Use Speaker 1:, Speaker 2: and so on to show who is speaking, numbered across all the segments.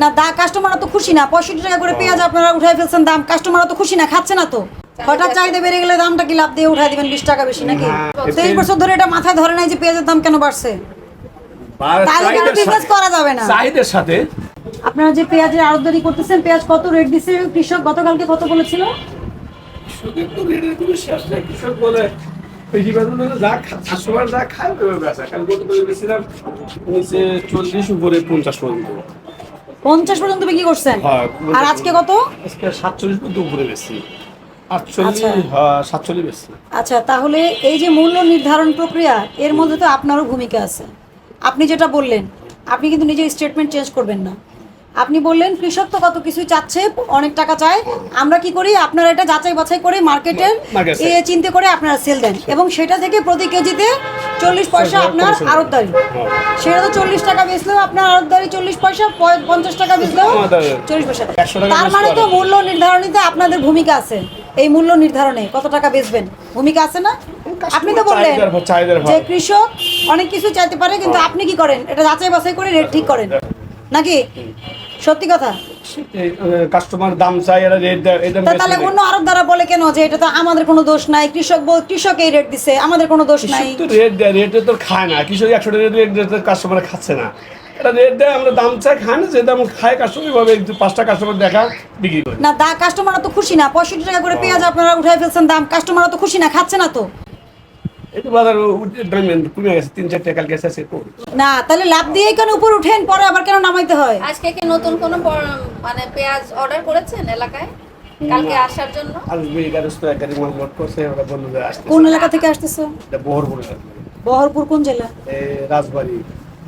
Speaker 1: না দা কাস্টমাররা তো খুশি না। পঁয়ষট্টি টাকা করে পেঁয়াজ আপনারা উঠাই ফেলছেন দাম কাস্টমাররা তো খুশি না খাচ্ছে না তো। হঠাৎ চাহিদা বেড়ে গেলে দামটা কি লাভ দিয়ে উঠাই দিবেন বিশ টাকা বেশি নাকি?
Speaker 2: হ্যাঁ,
Speaker 1: তেইশ বছর ধরে এটা মাথায় ধরে নাই যে পেঁয়াজের দাম কেন বাড়ছে। করা যাবে না?
Speaker 2: চাহিদার সাথে
Speaker 1: আপনারা যে পেঁয়াজের আড়তদারি করতেছেন পেঁয়াজ কত রেট দিছে? কৃষক গতকালকে কত বলেছিল।
Speaker 2: কৃষক বলে যা খায় বেচা। কারণ চল্লিশ উপরে পঞ্চাশ পর্যন্ত।
Speaker 1: পঞ্চাশ পর্যন্ত বিক্রি করছেন?
Speaker 2: হ্যাঁ,
Speaker 1: আর আজকে কত?
Speaker 2: আজকে সাতচল্লিশ পর্যন্ত উপরে বেশি
Speaker 1: আচ্ছা।
Speaker 2: হ্যাঁ,
Speaker 1: আচ্ছা তাহলে এই যে মূল্য নির্ধারণ প্রক্রিয়া এর মধ্যে তো আপনারও ভূমিকা আছে। আপনি যেটা বললেন আপনি কিন্তু নিজের স্টেটমেন্ট চেঞ্জ করবেন না। আপনি বললেন কৃষক তো কত কিছুই চাচ্ছে অনেক টাকা চায়। আমরা কি করি? আপনারা এটা যাচাই বাছাই করে মার্কেটের চিন্তা করে আপনারা সেল দেন। এবং সেটা থেকে প্রতি কেজিতে চল্লিশ পয়সা আপনার। আড়তদারি
Speaker 2: হ্যাঁ।
Speaker 1: সেটা তো চল্লিশ টাকা বেচলেও আপনার আড়তদারি চল্লিশ পয়সা পঞ্চাশ টাকা বেচলেও চল্লিশ পয়সা। তার মানে তো মূল্য নির্ধারণীতে আপনাদের ভূমিকা আছে। এই মূল্য নির্ধারণে কত টাকা বেচবেন? ভূমিকা আছে না? আপনি তো বললেন। যে কৃষক অনেক কিছু চাইতে পারে কিন্তু আপনি কি করেন? এটা যাচাই বাছাই করে রেট ঠিক করেন। নাকি? সত্যি কথা?
Speaker 2: কাস্টমার দাম চাই এরা রেট দেয় এটা
Speaker 1: তাহলে অন্য আরব দ্বারা বলে কেন যে এটা তো আমাদের কোনো দোষ নাই? কৃষক বল- কৃষক এই রেট দিছে আমাদের কোনো দোষ নাই।
Speaker 2: তো রেট দেয় রেটে তো খায় না। কৃষক একশো টাকা রেট দেয় কাস্টমার খাচ্ছে না। এটা রেট দেয় আমরা দাম চাই খায় না যে দাম খায় কাস্টমার ভাবে পাঁচটা কাস্টমার দেখা বিক্রি করে।
Speaker 1: না দা কাস্টমাররা তো খুশি না। পঁয়ষট্টি টাকা করে পেঁয়াজ আপনারা উঠাই ফেলছেন দাম কাস্টমাররা তো খুশি না খাচ্ছে না তো।
Speaker 2: এই তো বাজার কমে গেছে তিন চারটে কালকে এসে আছে
Speaker 1: না তাহলে লাভ দিয়েই কেন উপর উঠেন পরে আবার কেন নামাইতে হয়?
Speaker 3: আজকে কি নতুন কোনো মানে পেঁয়াজ অর্ডার করেছেন এলাকায়? কালকে আসার জন্য?
Speaker 2: আসবে এগারোশো একাধিক মাল লোড করছে ওরা বলল যে আসতে
Speaker 1: কোন এলাকা থেকে আসতেছো?
Speaker 2: বহর পড়ে
Speaker 1: বহরপুর কোন জেলা?
Speaker 2: রাজবাড়ি।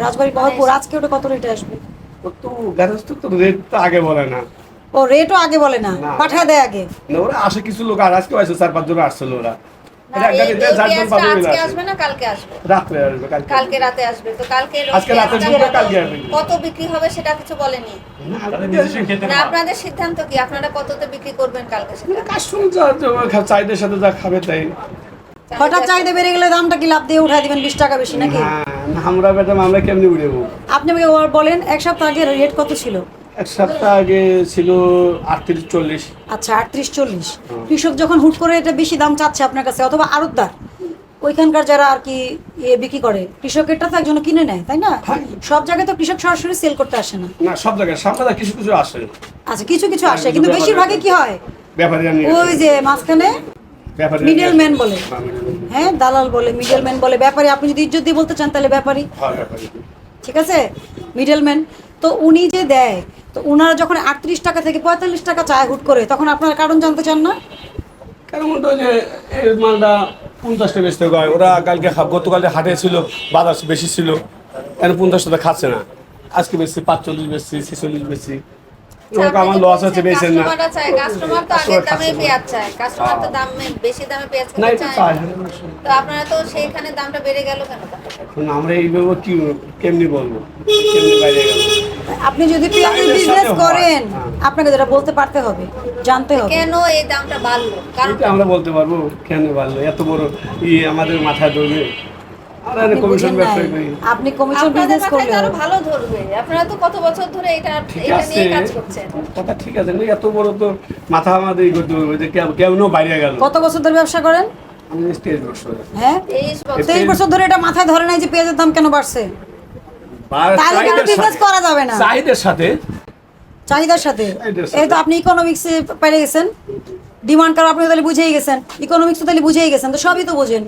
Speaker 1: রাজবাড়ি বহরপুর আজকে ওটা কত রেটে আসবে?
Speaker 2: ও তো গ্যারেজ তো তো রেট তো আগে বলে না।
Speaker 1: ও রেটও আগে বলে না। পাঠায় দেয় আগে।
Speaker 2: ওরা আসে কিছু লোক আর আজকে আসছে চার পাঁচ জন আসছিল ওরা।
Speaker 3: না,
Speaker 2: এটা
Speaker 3: এই-
Speaker 2: গাড়িতে
Speaker 3: এই
Speaker 2: চারজন
Speaker 3: পেঁয়াজটা
Speaker 2: পাবে
Speaker 3: আজকে
Speaker 2: মিলে
Speaker 3: আসবে না কালকে আসবে।
Speaker 2: রাত্রে আসবে কালকে।
Speaker 3: কালকে রাতে আসবে তো কালকে
Speaker 2: আজকে রাতের
Speaker 3: পেঁয়াজটা
Speaker 2: দুপুরে
Speaker 3: কত-
Speaker 2: কালকে আসবে।
Speaker 3: কত বিক্রি হবে সেটা কিছু বলেনি।
Speaker 2: না, আমাদের নিজস্ব খেতে
Speaker 3: না আপনাদের সিদ্ধান্ত কি? আপনারা কততে বিক্রি করবেন কালকে সেটা?
Speaker 2: কাস্টমার যা যা চাহিদার সাথে যা খাবে তাই।
Speaker 1: হঠাৎ চাহিদা বেড়ে গেলে দামটা কি লাভ দিয়ে উঠাই দিবেন বিশ টাকা বেশি নাকি?
Speaker 2: আমরা বেতাম আমরা কেমনি উড়েবো?
Speaker 1: আপনি আমাকে বলেন এক সপ্তাহ আগে রেট কত ছিল?
Speaker 2: এক সপ্তাহ আগে ছিল আটত্রিশ চল্লিশ।
Speaker 1: আচ্ছা আটত্রিশ চল্লিশ। কৃষক যখন হুট করে এটা বেশি দাম চাচ্ছে আপনার কাছে অথবা আড়তদার ওইখানকার যারা আর কি ইয়ে বিক্রি করে কৃষকেরটা তো একজন কিনে নেয় তাই না?
Speaker 2: হ্যাঁ।
Speaker 1: সব জায়গায় তো কৃষক সরাসরি সেল করতে আসে না।
Speaker 2: না সব জায়গায় জায়গায় কিছু কিছু আসে।
Speaker 1: আচ্ছা কিছু কিছু আসে
Speaker 2: হ্যাঁ,
Speaker 1: কিন্তু বেশিরভাগই কি হয়? ওই যে মাঝখানে
Speaker 2: ব্যাপারীরা
Speaker 1: মিডল ম্যান বলে।
Speaker 2: হ্যাঁ,
Speaker 1: হ্যাঁ দালাল বলে মিডল ম্যান বলে ব্যাপারী আপনি যদি ইজ্জত দিয়ে বলতে চান তাহলে ব্যাপারী।
Speaker 2: হ্যাঁ।
Speaker 1: ঠিক আছে? মিডল ম্যান তো উনি যে দেয় তো ওনারা যখন আটত্রিশ টাকা থেকে পঁয়তাল্লিশ টাকা চায় হুট করে, তখন আপনারা কারণ জানতে চান না?
Speaker 2: কারণ ওটা যে এই মালটা পঞ্চাশটা বেচতে হয়। ওরা কালকে গতকালকে হাটে ছিল, বাজার বেশি ছিল, এখন পঞ্চাশটা খাচ্ছে না। আজকে বেশি পাঁচচল্লিশ বেশি ছেচল্লিশ বেশি ওরকম আমার লস আছে বেচেন না।
Speaker 3: কাস্টমার তো আগের দামে পেঁয়াজ চায় কাস্টমার তো দাম বেশি দামে পেঁয়াজ খেতে চায়? তো আপনারা তো সেইখানে দামটা বেড়ে গেল কেন? তাহলে?
Speaker 2: আমরা এইভাবে কি কেমনি বলব? কেমনি বাইরে গেল?
Speaker 1: আপনি যদি পেঁয়াজের বিজনেস করেন
Speaker 2: হ্যাঁ।
Speaker 1: আপনাকে যেটা বলতে পারতে হবে জানতে হবে।
Speaker 3: কেন এই দামটা বাড়লো? কারণ
Speaker 2: আমরা বলতে পারব কেন ভালো এত বড় ই আমাদের মাথায় ধরবে।
Speaker 1: আপনি
Speaker 2: কমিশন
Speaker 1: বুঝেন
Speaker 2: ব্যবসা
Speaker 1: নাই।
Speaker 2: করি
Speaker 1: আপনি কমিশন
Speaker 3: আপনাদের
Speaker 1: বিজনেস করলে
Speaker 3: আরও ভালো ধরবে। আপনারা তো কত বছর ধরে এটা এটা নিয়ে কাজ করছেন।
Speaker 2: কথা ঠিক আছে না এত বড় তো মাথা আমাদের করতে হবে যে কেমন বাইরে গেল।
Speaker 1: কত বছর ধরে ব্যবসা করেন? হ্যাঁ?
Speaker 3: তেইশ বছর।
Speaker 1: ধরে এটা মাথায় ধরে নাই যে পেঁয়াজের দাম কেন বাড়ছে? তাহলে কেন
Speaker 2: চাহিদার
Speaker 1: বিজনেস
Speaker 2: সাথে-
Speaker 1: করা যাবে না।
Speaker 2: চাহিদার সাথে।
Speaker 1: চাহিদার সাথে। এই তো আপনি ইকোনমিক্সে পেরে গেছেন। ডিমান্ড কার আপনি তাহলে বুঝেই গেছেন। ইকোনমিক্স তো তাহলে বুঝেই গেছেন তো সবই তো বোঝেন।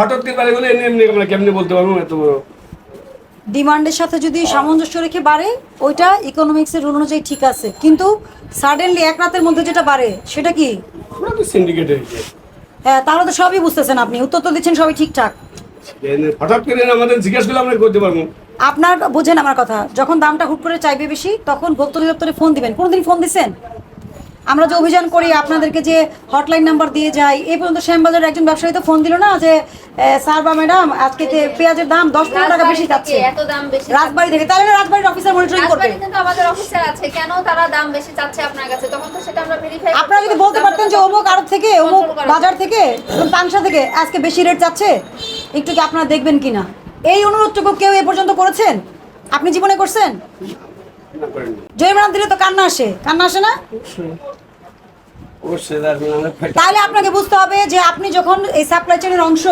Speaker 2: হঠাৎ করে পারে গেলে এমনি এমনি আমরা কেমনি বলতে পারব? এত বড়।
Speaker 1: ডিমান্ডের সাথে যদি সামঞ্জস্য রেখে বাড়ে ওইটা ইকোনমিক্সের রুল অনুযায়ী ঠিক আছে। কিন্তু সাডেনলি এক রাতের মধ্যে যেটা বাড়ে সেটা কি?
Speaker 2: সিন্ডিকেট
Speaker 1: হ্যাঁ তাহলে তো সবই বুঝতেছেন আপনি। উত্তর তো দিচ্ছেন সবই ঠিকঠাক।
Speaker 2: হঠাৎ করে আমাদের জিজ্ঞেস করলে আমরা করতে পারব।
Speaker 1: আপনার বোঝেন আমার কথা যখন দামটা হুট করে চাইবে বেশি তখন ভোক্তা অধিদপ্তরে ফোন দিবেন। কোনোদিন ফোন দিছেন? আমরা যে অভিযান করি আপনাদেরকে যে হটলাইন নাম্বার দিয়ে যাই এই পর্যন্ত শ্যামবাজারের একজন ব্যবসায়ী তো ফোন দিল না যে স্যার বা ম্যাডাম আজকে যে পেঁয়াজের দাম দশ পনেরো টাকা বেশি
Speaker 3: রাজবাড়ি
Speaker 1: যাচ্ছে।
Speaker 3: থেকে এত দাম বেশি
Speaker 1: রাজবাড়ি থেকে। তাহলে রাজবাড়ির অফিসার মনিটরিং করবে।
Speaker 3: রাজবাড়িতে তো আমাদের অফিসার আছে কেন তারা দাম বেশি চাচ্ছে আপনার কাছে? তখন তো সেটা আমরা ভেরিফাই
Speaker 1: আপনারা যদি বলতে পারতেন যে অমুক আড়ত থেকে অমুক বাজার থেকে পাংশা থেকে আজকে বেশি রেট যাচ্ছে একটু কি আপনারা দেখবেন কিনা? এই অনুরোধটুকু কেউ এ পর্যন্ত করেছেন? আপনি জীবনে করছেন?
Speaker 2: না করেননি।
Speaker 1: দিলে তো কান্না আসে। কান্না আসে না
Speaker 2: অবশ্যই অবশ্যই তার জন্য আমরা ফাইট-
Speaker 1: তাহলে আপনাকে বুঝতে হবে যে আপনি যখন এই সাপ্লাই চেনের অংশ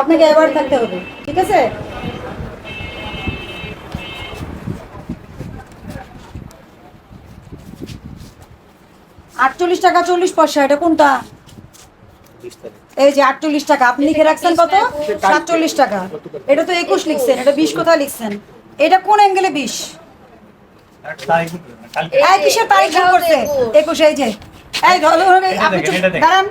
Speaker 1: আপনাকে এবার থাকতে হবে ঠিক আছে? আটচল্লিশ টাকা চল্লিশ পয়সা এটা কোনটা? এই যে আটচল্লিশ টাকা আপনি লিখে রাখছেন কত? সাতচল্লিশ টাকা। এটা তো একুশ লিখছেন এটা বিশ কোথায় লিখছেন? এটা কোন অ্যাঙ্গেলে বিশ? কিসের তারিখ করছে? একুশ এই যে। এই ধরো, ধরো, আপনি। দাঁড়ান।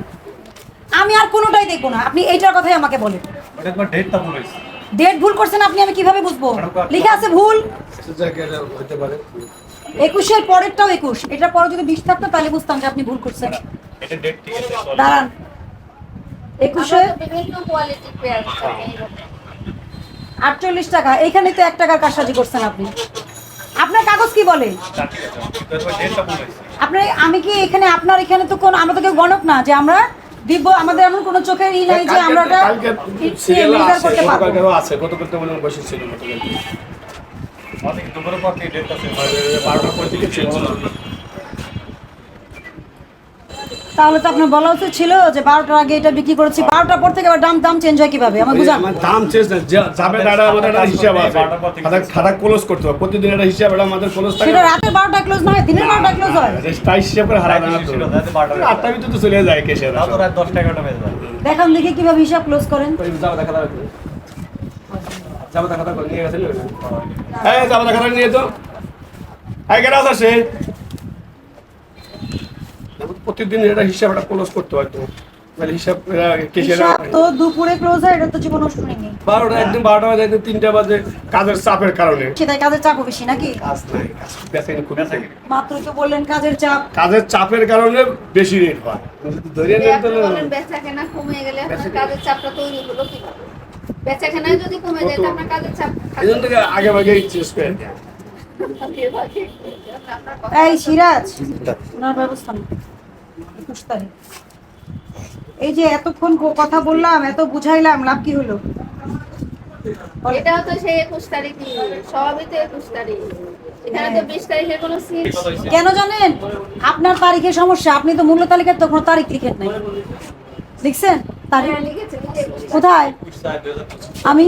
Speaker 1: আমি আর কোনোটাই দেখব না। আপনি এইটার কথাই আমাকে বলেন।
Speaker 4: ওটা তোমার ডেটটা ভুল হয়েছে।
Speaker 1: ডেট ভুল করছেন আপনি আমি কীভাবে বুঝব? লিখে আছে ভুল। একুশের পরেরটাও একুশ। এটার পরে যদি বিশ থাকতো তাহলে বুঝতাম যে আপনি ভুল করছেন। দাঁড়ান। একুশে আটচল্লিশ টাকা। এখানে তো এক টাকার কারসাজি করছেন আপনি। আপনার কাগজ কি বলে? আপনার আমি কি এখানে আপনার এখানে তো কোন আমরা তো কেউ গণক না যে আমরা দিব আমাদের এমন কোনো চোখের ই নাই যে আমরা ওটা করতে পারব।
Speaker 2: আছে ছিল গতকালকে
Speaker 4: আমাদের কিন্তু দুপুরের পর থেকে ডেটটা চেঞ্জ হয়
Speaker 2: বারোটা পঁয়ত্রিশ ছিল
Speaker 1: তাহলে তো আপনার বলা উচিত ছিল যে বারোটার আগে এটা বিক্রি করেছি। বারোটার পর থেকে আবার দাম দাম চেঞ্জ হয় কীভাবে? আমার
Speaker 2: আমার দাম চেঞ্জ না যা- যাবে দাঁড়া আমাদের একটা হিসাব আছে। খাতা খাতা ক্লোজ করতে হবে। প্রতিদিন একটা হিসাব এটা আমাদের ক্লোজ থাকে।
Speaker 1: সেটা রাতের বারোটা ক্লোজ না হয় দিনের বারোটা ক্লোজ হয়।
Speaker 2: তাই হিসাব করে হারা
Speaker 4: রাত ছিল, রাতে বারোটা বেজে
Speaker 2: আটটা ভিতরে তো চলে যায় কেসে
Speaker 4: তাও তো রাত দশটা এগারোটা বেজে যায়।
Speaker 1: দেখান দেখি কীভাবে হিসাব ক্লোজ করেন।
Speaker 2: যাব দেখা দাঁড়া যাব দেখা নিয়ে গেছে হ্যাঁ যাব দেখা নিয়ে তো হ্যাঁ কেন আসে প্রতিদিন এটা হিসাব একটা ক্লোজ করতে হয় তো মানে হিসাব
Speaker 1: তো দুপুরে ক্লোজ হয় এটা তো জীবন নষ্ট নেই
Speaker 2: বারোটা একদিন বারোটা বাজে একদিন তিনটা বাজে কাজের চাপের কারণে।
Speaker 1: সেটাই কাজের চাপও বেশি নাকি?
Speaker 2: কাজ নাই বেচাকেনি খুব
Speaker 1: মাত্র তো বললেন কাজের চাপ।
Speaker 2: কাজের চাপের কারণে বেশি রেট হয়। যদি ধরে নেন
Speaker 3: আপনি
Speaker 2: তাহলে
Speaker 3: বলেন বেচা কেনা কমে গেলে কাজের চাপটা তৈরি হলো কীভাবে? বেচা কেনায় যদি কমে যায় তো আপনার কাজের চাপ
Speaker 2: এই থেকে আগে ভাগে চেঞ্জ করে
Speaker 1: এই সিরাজ ওনার ব্যবস্থা না একুশ তারিখ এই যে এতক্ষণ কথা বললাম এত বুঝাইলাম লাভ কি হলো?
Speaker 3: এটাও তো সেই একুশ তারিখই সবই তো একুশ তারিখ এখানে তো বিশ তারিখের কোনো
Speaker 1: জানেন? আপনার তারিখের সমস্যা আপনি তো মূল্য তালিকার তো কোনো তারিখ লিখেন নাই। লিখছেন? তারিখ? কোথায়?
Speaker 4: হাজার পঁচিশ।
Speaker 1: আমি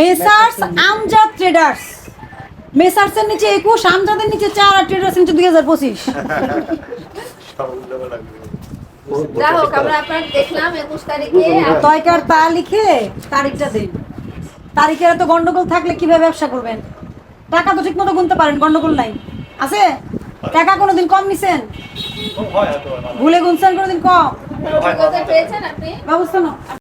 Speaker 1: মেসার্স আমজাদ ট্রেডার্স। মেসার্সের নিচে একুশ আমজাদের নিচে চার আর ট্রেডার্স নিচে দুই হাজার পঁচিশ।
Speaker 3: যা হোক আমরা আপনার দেখলাম একুশ তারিখে।
Speaker 1: তয়কার তা লিখে তারিখটা দিন। তারিখের এত গন্ডগোল থাকলে কীভাবে ব্যবসা করবেন? টাকা তো ঠিক মতো গুনতে পারেন গন্ডগোল নাই। আছে? টাকা কোনোদিন কম নিছেন?
Speaker 4: ভালো।
Speaker 1: ভুলে গুনছেন কোনোদিন কম? ব্যবস্থা না